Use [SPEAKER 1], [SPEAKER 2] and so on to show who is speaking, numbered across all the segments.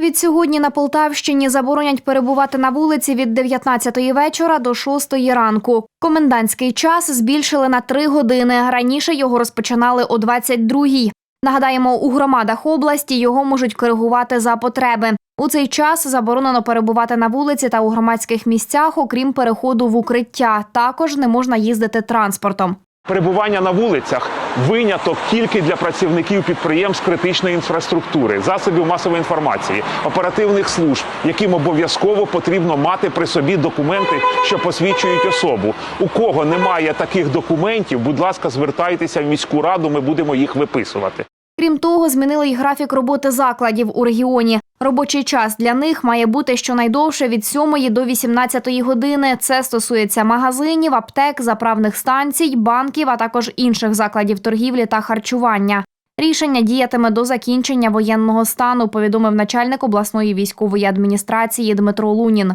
[SPEAKER 1] Від сьогодні на Полтавщині заборонять перебувати на вулиці від 19-ї вечора до 6-ї ранку. Комендантський час збільшили на 3 години. Раніше його розпочинали о 22-й. Нагадаємо, у громадах області його можуть коригувати за потреби. У цей час заборонено перебувати на вулиці та у громадських місцях, окрім переходу в укриття. Також не можна їздити транспортом.
[SPEAKER 2] Перебування на вулицях виняток тільки для працівників підприємств критичної інфраструктури, засобів масової інформації, оперативних служб, яким обов'язково потрібно мати при собі документи, що посвідчують особу. У кого немає таких документів, будь ласка, звертайтеся в міську раду. Ми будемо їх виписувати.
[SPEAKER 1] Крім того, змінили й графік роботи закладів у регіоні. Робочий час для них має бути щонайдовше від 7 до 18 години. Це стосується магазинів, аптек, заправних станцій, банків, а також інших закладів торгівлі та харчування. Рішення діятиме до закінчення воєнного стану, повідомив начальник обласної військової адміністрації Дмитро Лунін.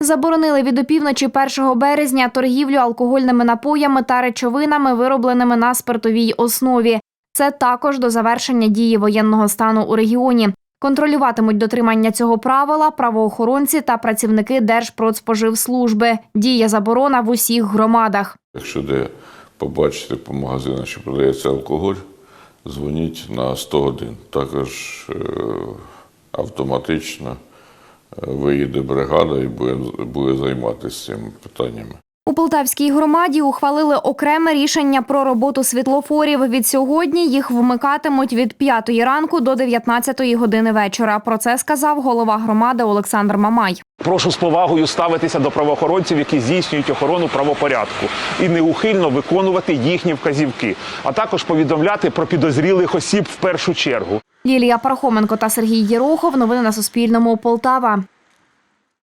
[SPEAKER 1] Заборонили від опівночі 1 березня торгівлю алкогольними напоями та речовинами, виробленими на спиртовій основі. Це також до завершення дії воєнного стану у регіоні. Контролюватимуть дотримання цього правила правоохоронці та працівники Держпродспоживслужби. Діє заборона в усіх громадах.
[SPEAKER 3] Якщо де побачите по магазинах, що продається алкоголь, дзвоніть на 100 годин. Також е, автоматично е, виїде бригада і буде, буде займатися цими питаннями.
[SPEAKER 1] У Полтавській громаді ухвалили окреме рішення про роботу світлофорів. Від сьогодні їх вмикатимуть від 5 ранку до 19 години вечора. Про це сказав голова громади Олександр Мамай.
[SPEAKER 2] Прошу з повагою ставитися до правоохоронців, які здійснюють охорону правопорядку, і неухильно виконувати їхні вказівки, а також повідомляти про підозрілих осіб в першу чергу.
[SPEAKER 1] Лілія Пархоменко та Сергій Єрохов. Новини на Суспільному. Полтава.